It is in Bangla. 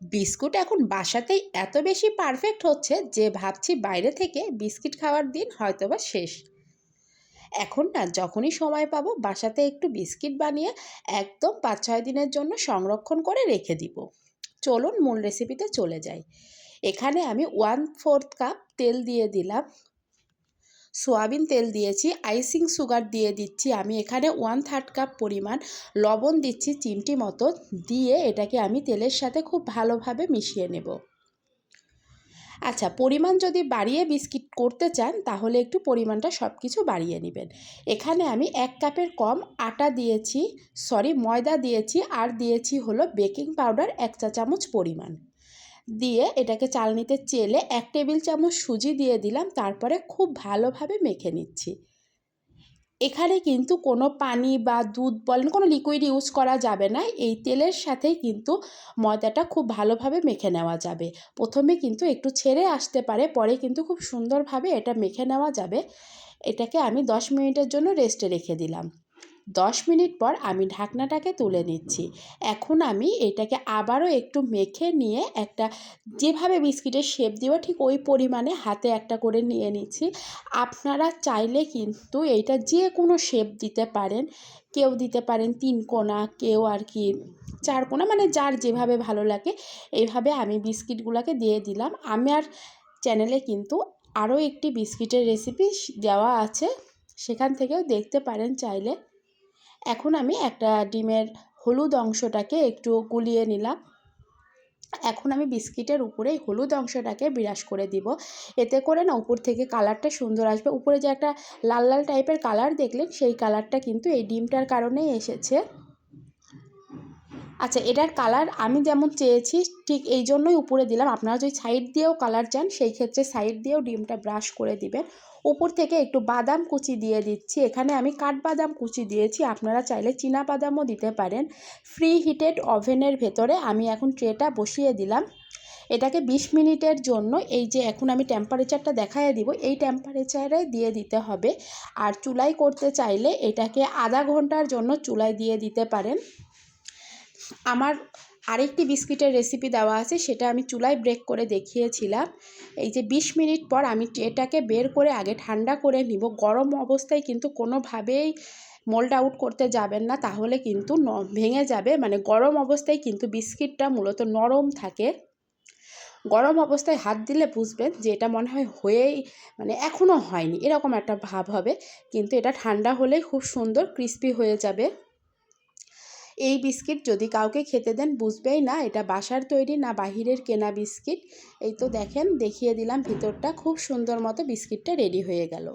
বিস্কুট এখন বাসাতেই এত বেশি পারফেক্ট হচ্ছে যে ভাবছি বাইরে থেকে বিস্কিট খাওয়ার দিন হয়তোবা শেষ। এখন না, যখনই সময় পাবো বাসাতে একটু বিস্কিট বানিয়ে একদম পাঁচ ছয় দিনের জন্য সংরক্ষণ করে রেখে দিব। চলুন মূল রেসিপিতে চলে যাই। এখানে আমি ওয়ান ফোর্থ কাপ তেল দিয়ে দিলাম। সোয়াবিন তেল দিয়েছি, আইসিং সুগার দিয়ে দিচ্ছি। আমি এখানে ওয়ান থার্ড কাপ পরিমাণ লবণ দিচ্ছি চিমটি মতো, দিয়ে এটাকে আমি তেলের সাথে খুব ভালোভাবে মিশিয়ে নেব। আচ্ছা পরিমাণ যদি বাড়িয়ে বিস্কিট করতে চান, তাহলে একটু পরিমাণটা সব কিছু বাড়িয়ে নেবেন। এখানে আমি এক কাপের কম আটা দিয়েছি সরি ময়দা দিয়েছি, আর দিয়েছি হলো বেকিং পাউডার এক চা চামচ পরিমাণ। দিয়ে এটাকে চালনিতে চেলে এক টেবিল চামচ সুজি দিয়ে দিলাম, তারপরে খুব ভালোভাবে মেখে নিচ্ছি। এখানে কিন্তু কোনো পানি বা দুধ বলেন, কোনো লিকুইড ইউজ করা যাবে না। এই তেলের সাথেই কিন্তু ময়দাটা খুব ভালোভাবে মেখে নেওয়া যাবে। প্রথমে কিন্তু একটু ছেড়ে আসতে পারে, পরে কিন্তু খুব সুন্দরভাবে এটা মেখে নেওয়া যাবে। এটাকে আমি দশ মিনিটের জন্য রেস্টে রেখে দিলাম। দশ মিনিট পর আমি ঢাকনাটাকে তুলে নিচ্ছি। এখন আমি এটাকে আবারও একটু মেখে নিয়ে একটা যেভাবে বিস্কিটের শেপ দিব, ঠিক ওই পরিমাণে হাতে একটা করে নিয়ে নিচ্ছি। আপনারা চাইলে কিন্তু এইটা যে কোনো শেপ দিতে পারেন। কেউ দিতে পারেন তিন কোনা, কেউ আর কি চার কোনা মানে যার যেভাবে ভালো লাগে। এইভাবে আমি বিস্কিটগুলোকে দিয়ে দিলাম। আমার চ্যানেলে কিন্তু আরও একটি বিস্কিটের রেসিপি দেওয়া আছে। সেখান থেকেও দেখতে পারেন চাইলে। এখন আমি একটা ডিমের হলুদ অংশটাকে একটু গুলিয়ে নিলাম। এখন আমি বিস্কিটের উপরে হলুদ অংশটাকে বিরাস করে দিব। এতে করে না উপর থেকে কালারটা সুন্দর আসবে। উপরে যে একটা লাল লাল টাইপের কালার দেখলেন, সেই কালারটা কিন্তু এই ডিমটার কারণেই এসেছে। আচ্ছা এটার কালার আমি যেমন চেয়েছি, ঠিক এই জন্যই উপরে দিলাম। আপনারা যদি সাইড দিয়েও কালার চান, সেই ক্ষেত্রে সাইড দিয়েও ডিমটা ব্রাশ করে দিবেন। উপর থেকে একটু বাদাম কুচি দিয়ে দিচ্ছি। এখানে আমি কাঠবাদাম কুচি দিয়েছি। আপনারা চাইলে চীনা বাদামও দিতে পারেন। ফ্রি হিটেড ওভেনের ভেতরে আমি এখন ট্রেটা বসিয়ে দিলাম। এটাকে ২০ মিনিটের জন্য এই যে এখন আমি টেম্পারেচারটা দেখাই দিব, এই টেম্পারেচারে দিয়ে দিতে হবে। আর চুলাই করতে চাইলে এটাকে আধা ঘণ্টার জন্য চুলায় দিয়ে দিতে পারেন। আমার আরেকটি বিস্কিটের রেসিপি দেওয়া আছে, সেটা আমি চুলায় ব্রেক করে দেখিয়েছিলাম। এই যে ২০ মিনিট পর আমি এটাকে বের করে আগে ঠান্ডা করে নিব। গরম অবস্থায় কিন্তু কোনোভাবেই মোল্ড আউট করতে যাবেন না, তাহলে কিন্তু ভেঙে যাবে। মানে গরম অবস্থায় কিন্তু বিস্কিটটা মূলত নরম থাকে। গরম অবস্থায় হাত দিলে বুঝবেন যে এটা মনে হয় হয়েই মানে এখনও হয়নি, এরকম একটা ভাব হবে। কিন্তু এটা ঠান্ডা হলেই খুব সুন্দর ক্রিস্পি হয়ে যাবে। এই বিস্কিট যদি কাউকে খেতে দেন বুঝবেই না এটা বাসার তৈরি না বাহিরের কেনা বিস্কিট। এই তো দেখেন, দেখিয়ে দিলাম ভিতরটা। খুব সুন্দর মতো বিস্কিটটা রেডি হয়ে গেল।